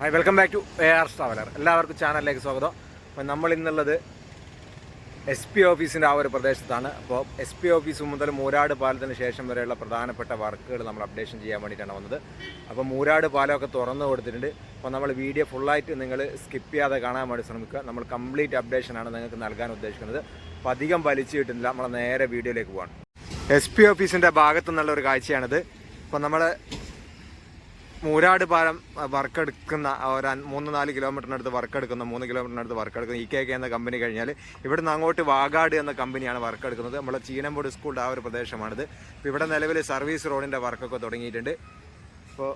Hi welcome back to A R traveller എല്ലാവർക്കും ചാനലിലേക്ക് സ്വാഗതം. അപ്പോൾ നമ്മൾ ഇന്നുള്ളത് എസ് പി ഓഫീസിന്റെ ആ ഒരു പ്രദേശത്താണ്. അപ്പോൾ എസ് പി ഓഫീസ് മുതൽ മൂരാട് പാലത്തിന് ശേഷം വരെയുള്ള പ്രധാനപ്പെട്ട വർക്കുകൾ നമ്മൾ അപ്ഡേഷൻ ചെയ്യാൻ വേണ്ടിയിട്ടാണ് വന്നത്. അപ്പോൾ മൂരാട് പാലമൊക്കെ തുറന്നു കൊടുത്തിട്ടുണ്ട്. അപ്പോൾ നമ്മൾ വീഡിയോ ഫുള്ളായിട്ട് നിങ്ങൾ സ്കിപ്പ് ചെയ്യാതെ കാണാൻ വേണ്ടി ശ്രമിക്കുക. നമ്മൾ കംപ്ലീറ്റ് അപ്ഡേഷനാണ് നിങ്ങൾക്ക് നൽകാൻ ഉദ്ദേശിക്കുന്നത്. അപ്പോൾ അധികം വലിച്ചു കിട്ടുന്നില്ല. നമ്മൾ നേരെ വീഡിയോയിലേക്ക് പോകണം എസ് പി ഓഫീസിന്റെ ഭാഗത്തു നിന്നുള്ള ഒരു കാഴ്ചയാണിത്. അപ്പോൾ നമ്മൾ മൂരാട് പാലം വർക്ക് എടുക്കുന്ന ഒരു മൂന്ന് നാല് കിലോമീറ്ററിനടുത്ത് വർക്ക് എടുക്കുന്ന മൂന്ന് കിലോമീറ്ററിനടുത്ത് വർക്ക് എടുക്കുന്ന ഇ കെ കെ എന്ന കമ്പനി കഴിഞ്ഞാൽ ഇവിടുന്ന് അങ്ങോട്ട് വാഗാട് എന്ന കമ്പനിയാണ് വർക്ക് എടുക്കുന്നത് നമ്മുടെ ചീനമ്പോട് സ്കൂളിന്റെ ആ ഒരു പ്രദേശമാണിത്. ഇപ്പോൾ ഇവിടെ നിലവിൽ സർവീസ് റോഡിന്റെ വർക്കൊക്കെ തുടങ്ങിയിട്ടുണ്ട്. അപ്പോൾ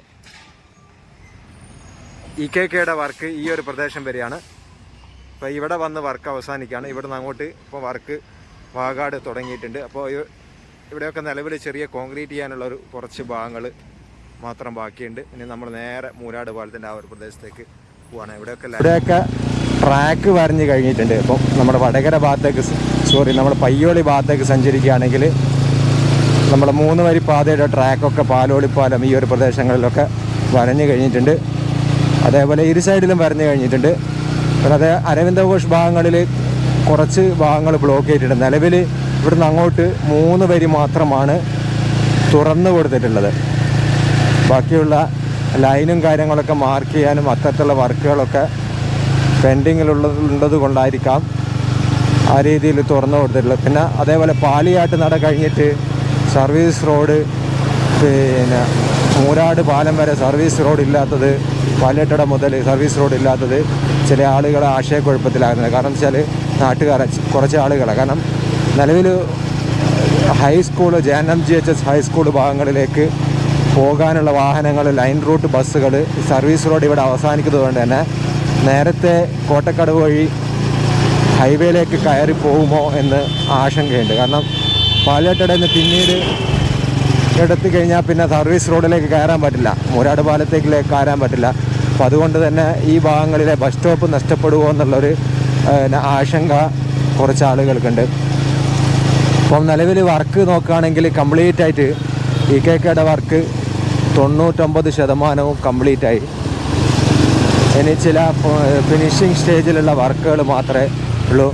ഇ കെ കെയുടെ വർക്ക് ഈ ഒരു പ്രദേശം വരെയാണ്. അപ്പോൾ ഇവിടെ വന്ന് വർക്ക് അവസാനിക്കുകയാണ്. ഇവിടുന്ന് അങ്ങോട്ട് ഇപ്പോൾ വർക്ക് വാഗാട് തുടങ്ങിയിട്ടുണ്ട്. അപ്പോൾ ഇവിടെയൊക്കെ നിലവിൽ ചെറിയ കോൺക്രീറ്റ് ചെയ്യാനുള്ള ഒരു കുറച്ച് ഭാഗങ്ങൾ മാത്രം ബാക്കിയുണ്ട്. ഇനി നമ്മൾ നേരെ മൂരാട് പാലത്തിന്റെ ആ ഒരു പ്രദേശത്തേക്ക് പോവാണ്. ഇവിടെയൊക്കെ ഇവിടെയൊക്കെ ട്രാക്ക് വരഞ്ഞ് കഴിഞ്ഞിട്ടുണ്ട്. ഇപ്പം നമ്മുടെ വടകര ഭാഗത്തേക്ക് സോറി നമ്മുടെ പയ്യോളി ഭാഗത്തേക്ക് സഞ്ചരിക്കുകയാണെങ്കിൽ നമ്മുടെ മൂന്ന് വരി പാതയുടെ ട്രാക്കൊക്കെ പാലോളിപ്പാലം ഈ ഒരു പ്രദേശങ്ങളിലൊക്കെ വരഞ്ഞു കഴിഞ്ഞിട്ടുണ്ട്. അതേപോലെ ഇരു സൈഡിലും വരഞ്ഞു കഴിഞ്ഞിട്ടുണ്ട്. പിന്നെ അതേ അരവിന്ദ ഘോഷ് ഭാഗങ്ങളിൽ കുറച്ച് ഭാഗങ്ങൾ ബ്ലോക്ക് ചെയ്തിട്ടുണ്ട്. നിലവിൽ ഇവിടുന്ന് അങ്ങോട്ട് മൂന്ന് വരി മാത്രമാണ് തുറന്നു കൊടുത്തിട്ടുള്ളത്. ബാക്കിയുള്ള ലൈനും കാര്യങ്ങളൊക്കെ മാർക്ക് ചെയ്യാനും അത്തരത്തിലുള്ള വർക്കുകളൊക്കെ പെൻഡിങ്ങിലുള്ളത് കൊണ്ടായിരിക്കാം ആ രീതിയിൽ തുറന്നു കൊടുത്തിട്ടുള്ളത്. പിന്നെ അതേപോലെ പാലിയാട്ട് നട കഴിഞ്ഞിട്ട് സർവീസ് റോഡ് പിന്നെ മൂരാട് പാലം വരെ സർവീസ് റോഡ് ഇല്ലാത്തത് പാലിയട്ടട മുതൽ സർവീസ് റോഡ് ഇല്ലാത്തത് ചില ആളുകൾ ആശയക്കുഴപ്പത്തിലാകുന്നത്. കാരണം വെച്ചാൽ നാട്ടുകാരെ കുറച്ച് ആളുകളാണ് കാരണം നിലവിൽ high school J N M G H S high school ഭാഗങ്ങളിലേക്ക് പോകാനുള്ള വാഹനങ്ങൾ ലൈൻ റൂട്ട് ബസ്സുകൾ സർവീസ് റോഡ് ഇവിടെ അവസാനിക്കുന്നത് കൊണ്ട് തന്നെ നേരത്തെ കോട്ടക്കട വഴി ഹൈവേയിലേക്ക് കയറി പോകുമോ എന്ന് ആശങ്കയുണ്ട്. കാരണം പാലക്കാട് നിന്ന് പിന്നീട് എടുത്തു കഴിഞ്ഞാൽ പിന്നെ സർവീസ് റോഡിലേക്ക് കയറാൻ പറ്റില്ല. മൂരാട് പാലത്തേക്കിലേക്ക് കയറാൻ പറ്റില്ല. അപ്പോൾ അതുകൊണ്ട് തന്നെ ഈ ഭാഗങ്ങളിലെ ബസ് സ്റ്റോപ്പ് നഷ്ടപ്പെടുമോ എന്നുള്ളൊരു ആശങ്ക കുറച്ച് ആളുകൾക്കുണ്ട്. അപ്പം നിലവിൽ വർക്ക് നോക്കുകയാണെങ്കിൽ കംപ്ലീറ്റ് ആയിട്ട് ഇ കെ കെയുടെ വർക്ക് തൊണ്ണൂറ്റൊമ്പത് ശതമാനവും കംപ്ലീറ്റ് ആയി. ഇനി ചില ഫിനിഷിങ് സ്റ്റേജിലുള്ള വർക്കുകൾ മാത്രമേ ഉള്ളൂ.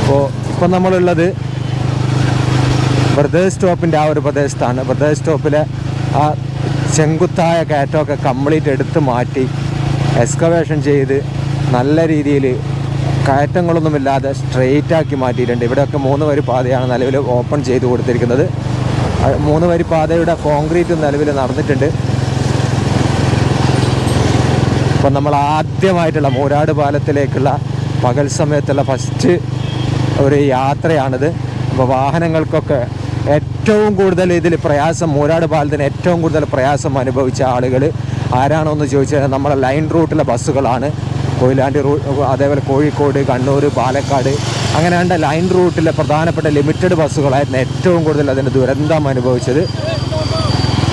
അപ്പോൾ ഇപ്പം നമ്മളുള്ളത് ബ്രദേഴ്സ് സ്റ്റോപ്പിന്റെ ആ ഒരു പ്രദേശത്താണ്. ബ്രദേഴ്സ് സ്റ്റോപ്പിലെ ആ ചെങ്കുത്തായ കയറ്റമൊക്കെ കംപ്ലീറ്റ് എടുത്ത് മാറ്റി എക്സ്കവേഷൻ ചെയ്ത് നല്ല രീതിയിൽ കയറ്റങ്ങളൊന്നുമില്ലാതെ സ്ട്രെയിറ്റ് ആക്കി മാറ്റിയിട്ടുണ്ട്. ഇവിടെയൊക്കെ മൂന്ന് വരി പാതയാണ് നിലവിൽ ഓപ്പൺ ചെയ്ത് കൊടുത്തിരിക്കുന്നത്. മൂന്ന് വരി പാതയുടെ കോൺക്രീറ്റ് നിലവിൽ നടന്നിട്ടുണ്ട്. അപ്പം നമ്മൾ ആദ്യമായിട്ടുള്ള മൂരാട് പാലത്തിലേക്കുള്ള പകൽ സമയത്തുള്ള ഫസ്റ്റ് ഒരു യാത്രയാണിത്. അപ്പോൾ വാഹനങ്ങൾക്കൊക്കെ ഏറ്റവും കൂടുതൽ ഇതിൽ പ്രയാസം മൂരാട് പാലത്തിന് ഏറ്റവും കൂടുതൽ പ്രയാസം അനുഭവിച്ച ആളുകൾ ആരാണോ എന്ന് ചോദിച്ചാൽ നമ്മുടെ ലൈൻ റൂട്ടിലെ ബസ്സുകളാണ് കൊയിലാണ്ടി റൂ അതേപോലെ കോഴിക്കോട് കണ്ണൂർ പാലക്കാട് അങ്ങനെ ലൈൻ റൂട്ടിലെ പ്രധാനപ്പെട്ട ലിമിറ്റഡ് ബസ്സുകളായിരുന്നു ഏറ്റവും കൂടുതൽ അതിന്റെ ദുരന്തം അനുഭവിച്ചത്.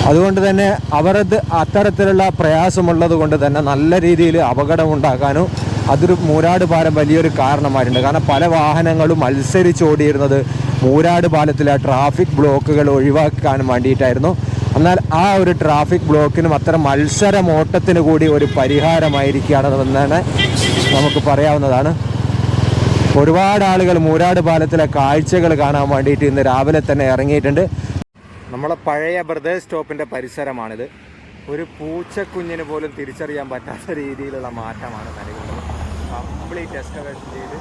അതുകൊണ്ട് തന്നെ അവരത് അത്തരത്തിലുള്ള പ്രയാസമുള്ളത് കൊണ്ട് തന്നെ നല്ല രീതിയിൽ അപകടം ഉണ്ടാക്കാനും അതൊരു മൂരാട് പാലം വലിയൊരു കാരണമായിട്ടുണ്ട്. കാരണം പല വാഹനങ്ങളും മത്സരിച്ചോടിയിരുന്നത് മൂരാട് പാലത്തിലെ ട്രാഫിക് ബ്ലോക്കുകൾ ഒഴിവാക്കാൻ വേണ്ടിയിട്ടായിരുന്നു. എന്നാൽ ആ ഒരു ട്രാഫിക് ബ്ലോക്കിനും അത്തരം മത്സരമോട്ടത്തിന് കൂടി ഒരു പരിഹാരമായിരിക്കുകയാണെന്ന് തന്നെ നമുക്ക് പറയാവുന്നതാണ്. ഒരുപാട് ആളുകൾ മൂരാട് പാലത്തിലെ കാഴ്ചകൾ കാണാൻ വേണ്ടിയിട്ട് ഇന്ന് രാവിലെ തന്നെ ഇറങ്ങിയിട്ടുണ്ട്. നമ്മളെ പഴയ ബ്രദേഴ്സ് സ്റ്റോപ്പിന്റെ പരിസരമാണിത്. ഒരു പൂച്ചക്കുഞ്ഞിന് പോലും തിരിച്ചറിയാൻ പറ്റാത്ത രീതിയിലുള്ള മാറ്റമാണ് നൽകുന്നത് കംപ്ലീറ്റ് എക്സ്കവേഷൻ ചെയ്ത്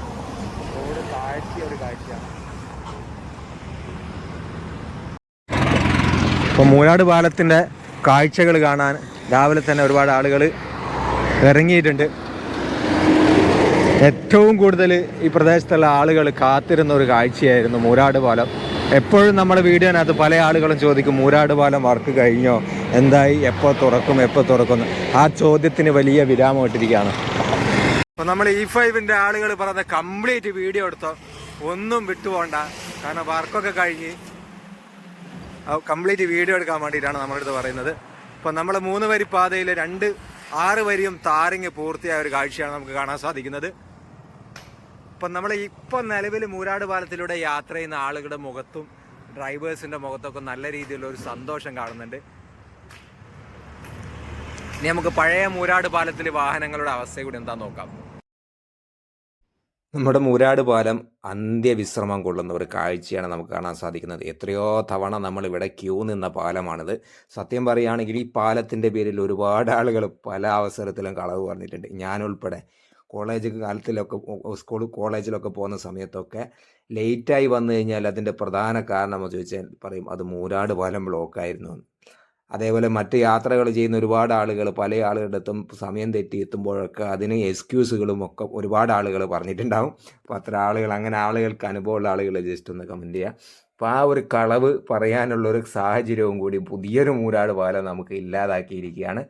റോഡ് താഴ്ത്തിയ ഒരു കാഴ്ചയാണ്. ഇപ്പോൾ മൂരാട് പാലത്തിന്റെ കാഴ്ചകൾ കാണാൻ രാവിലെ തന്നെ ഒരുപാട് ആളുകൾ ഇറങ്ങിയിട്ടുണ്ട്. ഏറ്റവും കൂടുതൽ ഈ പ്രദേശത്തുള്ള ആളുകൾ കാത്തിരുന്ന ഒരു കാഴ്ചയായിരുന്നു മൂരാട് പാലം. എപ്പോഴും നമ്മുടെ വീഡിയോനകത്ത് പല ആളുകളും ചോദിക്കും മൂരാട് പാലം വർക്ക് കഴിഞ്ഞോ? എന്തായി? എപ്പോൾ തുറക്കും? എപ്പോൾ തുറക്കുന്നു ആ ചോദ്യത്തിന് വലിയ വിരാമം ഇട്ടിരിക്കുകയാണ് അപ്പോൾ നമ്മൾ ഇ ഫൈവിന്റെ ആളുകൾ പറഞ്ഞ കംപ്ലീറ്റ് വീഡിയോ എടുത്തോ? ഒന്നും വിട്ടുപോണ്ട. കാരണം വർക്കൊക്കെ കഴിഞ്ഞ് കംപ്ലീറ്റ് വീഡിയോ എടുക്കാൻ വേണ്ടിയിട്ടാണ് നമ്മളടുത്ത് പറയുന്നത്. അപ്പോൾ നമ്മൾ മൂന്ന് വരി പാതയിൽ രണ്ട് ആറ് വരിയും താരങ്ങ് പൂർത്തിയായ ഒരു കാഴ്ചയാണ് നമുക്ക് കാണാൻ സാധിക്കുന്നത്. ഇപ്പം നമ്മൾ ഇപ്പം നിലവിൽ മൂരാട് പാലത്തിലൂടെ യാത്ര ചെയ്യുന്ന ആളുകളുടെ മുഖത്തും ഡ്രൈവേഴ്സിന്റെ മുഖത്തൊക്കെ നല്ല രീതിയിലുള്ള ഒരു സന്തോഷം കാണുന്നുണ്ട്. ഇനി നമുക്ക് പഴയ മൂരാട് പാലത്തിൽ വാഹനങ്ങളുടെ അവസ്ഥ കൂടി എന്താ നോക്കാം. നമ്മുടെ മൂരാട് പാലം അന്ത്യവിശ്രമം കൊള്ളുന്ന ഒരു കാഴ്ചയാണ് നമുക്ക് കാണാൻ സാധിക്കുന്നത്. എത്രയോ തവണ നമ്മൾ ഇവിടെ ക്യൂ നിന്ന പാലമാണിത്. സത്യം പറയുകയാണെങ്കിൽ ഈ പാലത്തിന്റെ പേരിൽ ഒരുപാട് ആളുകൾ പല അവസരത്തിലും കളവ് പറഞ്ഞിട്ടുണ്ട്. ഞാനുൾപ്പെടെ കോളേജ് കാലത്തിലൊക്കെ സ്കൂൾ കോളേജിലൊക്കെ പോകുന്ന സമയത്തൊക്കെ ലേറ്റായി വന്നു കഴിഞ്ഞാൽ അതിന്റെ പ്രധാന കാരണം ചോദിച്ചാൽ പറയും അത് മൂരാട് പാലം ബ്ലോക്കായിരുന്നു. അതേപോലെ മറ്റ് യാത്രകൾ ചെയ്യുന്ന ഒരുപാട് ആളുകൾ പല ആളുകളുടെ അടുത്തും സമയം തെറ്റി എത്തുമ്പോഴൊക്കെ അതിന് എക്സ്ക്യൂസുകളും ഒക്കെ ഒരുപാട് ആളുകൾ പറഞ്ഞിട്ടുണ്ടാവും. അപ്പോൾ അത്ര ആളുകൾ അങ്ങനെ ആളുകൾക്ക് അനുഭവമുള്ള ആളുകൾ ജസ്റ്റ് ഒന്ന് കമന്റ് ചെയ്യുക അപ്പോൾ ആ ഒരു കളവ് പറയാനുള്ളൊരു സാഹചര്യവും കൂടി പുതിയൊരു മൂരാട് പാലം നമുക്ക് ഇല്ലാതാക്കിയിരിക്കുകയാണ്.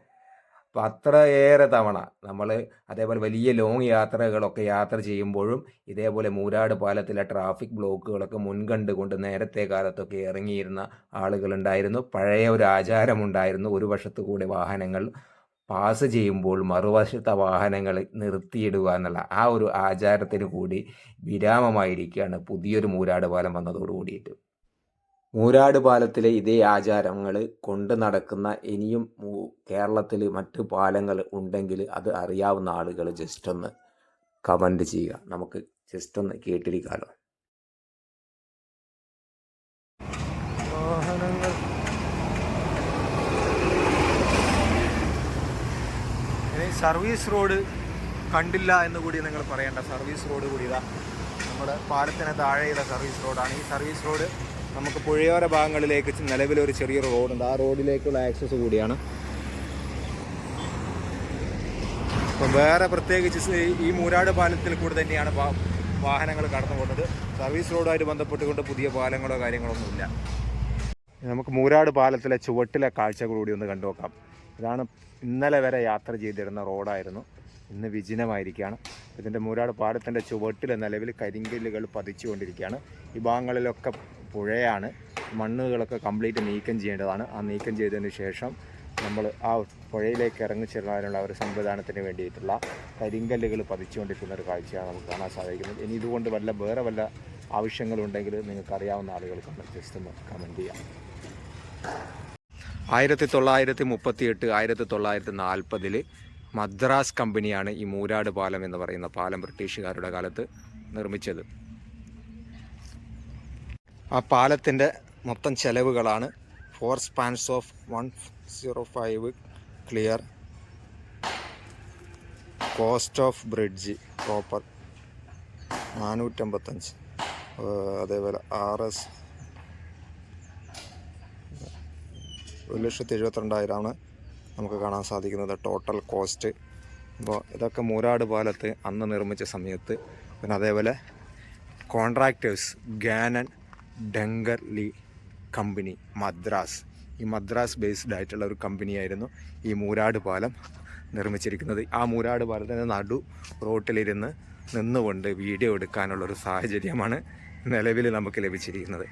അപ്പോൾ അത്രയേറെ തവണ നമ്മൾ അതേപോലെ വലിയ ലോങ് യാത്രകളൊക്കെ യാത്ര ചെയ്യുമ്പോഴും ഇതേപോലെ മൂരാട് പാലത്തിലെ ട്രാഫിക് ബ്ലോക്കുകളൊക്കെ മുൻകണ്ടുകൊണ്ട് നേരത്തെ കാലത്തൊക്കെ ഇറങ്ങിയിരുന്ന ആളുകളുണ്ടായിരുന്നു. പഴയ ഒരു ആചാരമുണ്ടായിരുന്നു. ഒരു വശത്തു കൂടെ വാഹനങ്ങൾ പാസ് ചെയ്യുമ്പോൾ മറുവശത്തെ വാഹനങ്ങൾ നിർത്തിയിടുക എന്നുള്ള ആ ഒരു ആചാരത്തിന് കൂടി വിരാമമായിരിക്കുകയാണ് പുതിയൊരു മൂരാട് പാലം വന്നതോടു കൂടിയിട്ട് മൂരാട് പാലത്തിലെ ഇതേ ആചാരങ്ങൾ കൊണ്ട് നടക്കുന്ന ഇനിയും കേരളത്തിൽ മറ്റ് പാലങ്ങൾ ഉണ്ടെങ്കിൽ അത് അറിയാവുന്ന ആളുകൾ ജസ്റ്റ് ഒന്ന് കമന്റ് ചെയ്യുക. നമുക്ക് ജസ്റ്റ് ഒന്ന് കേട്ടിരിക്കാമല്ലോ വാഹനങ്ങൾ സർവീസ് റോഡ് കണ്ടില്ല എന്ന് കൂടി നിങ്ങൾ പറയേണ്ട. സർവീസ് റോഡ് കൂടി ഇതാ. നമ്മുടെ പാലത്തിന് താഴെയുള്ള സർവീസ് റോഡാണ്. ഈ സർവീസ് റോഡ് നമുക്ക് പുഴയോര ഭാഗങ്ങളിലേക്ക് നിലവിൽ നിലവിലൊരു ചെറിയൊരു റോഡുണ്ട്. ആ റോഡിലേക്കുള്ള ആക്സസ് കൂടിയാണ്. അപ്പം വേറെ പ്രത്യേകിച്ച് ഈ മൂരാട് പാലത്തിൽ കൂടെ തന്നെയാണ് വാഹനങ്ങൾ കടന്നു പോകുന്നത്. സർവീസ് റോഡുമായിട്ട് ബന്ധപ്പെട്ടുകൊണ്ട് പുതിയ പാലങ്ങളോ കാര്യങ്ങളൊന്നുമില്ല നമുക്ക് മൂരാട് പാലത്തിലെ ചുവട്ടിലെ കാഴ്ചകൾ കൂടി ഒന്ന് കണ്ടു നോക്കാം. ഇതാണ് ഇന്നലെ വരെ യാത്ര ചെയ്തിരുന്ന റോഡായിരുന്നു. ഇന്ന് വിജനമായിരിക്കുകയാണ്. ഇതിന്റെ മൂരാട് പാലത്തിന്റെ ചുവട്ടിലെ നിലവിൽ കരിങ്കല്ലുകൾ പതിച്ചുകൊണ്ടിരിക്കുകയാണ്. ഈ ഭാഗങ്ങളിലൊക്കെ പുഴയാണ്. മണ്ണുകളൊക്കെ കംപ്ലീറ്റ് നീക്കം ചെയ്യേണ്ടതാണ്. ആ നീക്കം ചെയ്തതിന് ശേഷം നമ്മൾ ആ പുഴയിലേക്ക് ഇറങ്ങിച്ചെല്ലാനുള്ള ഒരു സംവിധാനത്തിന് വേണ്ടിയിട്ടുള്ള കരിങ്കല്ലുകൾ പതിച്ചുകൊണ്ടിരിക്കുന്ന ഒരു കാഴ്ചയാണ് നമുക്ക് കാണാൻ സാധിക്കുന്നത്. ഇനി ഇതുകൊണ്ട് വല്ല വേറെ വല്ല ആവശ്യങ്ങളുണ്ടെങ്കിൽ നിങ്ങൾക്ക് അറിയാവുന്ന ആളുകൾക്ക് ജസ്റ്റ് ഒന്ന് കമന്റ് ചെയ്യാം. ആയിരത്തി തൊള്ളായിരത്തി മുപ്പത്തി എട്ട് ആയിരത്തി തൊള്ളായിരത്തി നാൽപ്പതിൽ മദ്രാസ് കമ്പനിയാണ് ഈ മൂരാട് പാലം എന്ന് പറയുന്ന പാലം ബ്രിട്ടീഷുകാരുടെ കാലത്ത് നിർമ്മിച്ചത്. ആ പാലത്തിന്റെ മൊത്തം ചെലവുകളാണ്. Four spans of one zero five clear cost of bridge proper നാനൂറ്റമ്പത്തഞ്ച്. അതേപോലെ ആർ എസ് ഒരു ലക്ഷത്തി എഴുപത്തിരണ്ടായിരമാണ് നമുക്ക് കാണാൻ സാധിക്കുന്നത് ടോട്ടൽ കോസ്റ്റ് അപ്പോൾ ഇതൊക്കെ മൂരാട് പാലത്ത് അന്ന് നിർമ്മിച്ച സമയത്ത് പിന്നെ അതേപോലെ contractors Gannon Dunkerley company Madras ഈ മദ്രാസ് ബേസ്ഡ് ആയിട്ടുള്ള ഒരു കമ്പനിയായിരുന്നു ഈ മൂരാട് പാലം നിർമ്മിച്ചിരിക്കുന്നത്. ആ മൂരാട് പാലത്തിന്റെ നടു റോട്ടിലിരുന്ന് നിന്നുകൊണ്ട് വീഡിയോ എടുക്കാനുള്ളൊരു സാഹചര്യമാണ് നിലവിൽ നമുക്ക് ലഭിച്ചിരിക്കുന്നത്.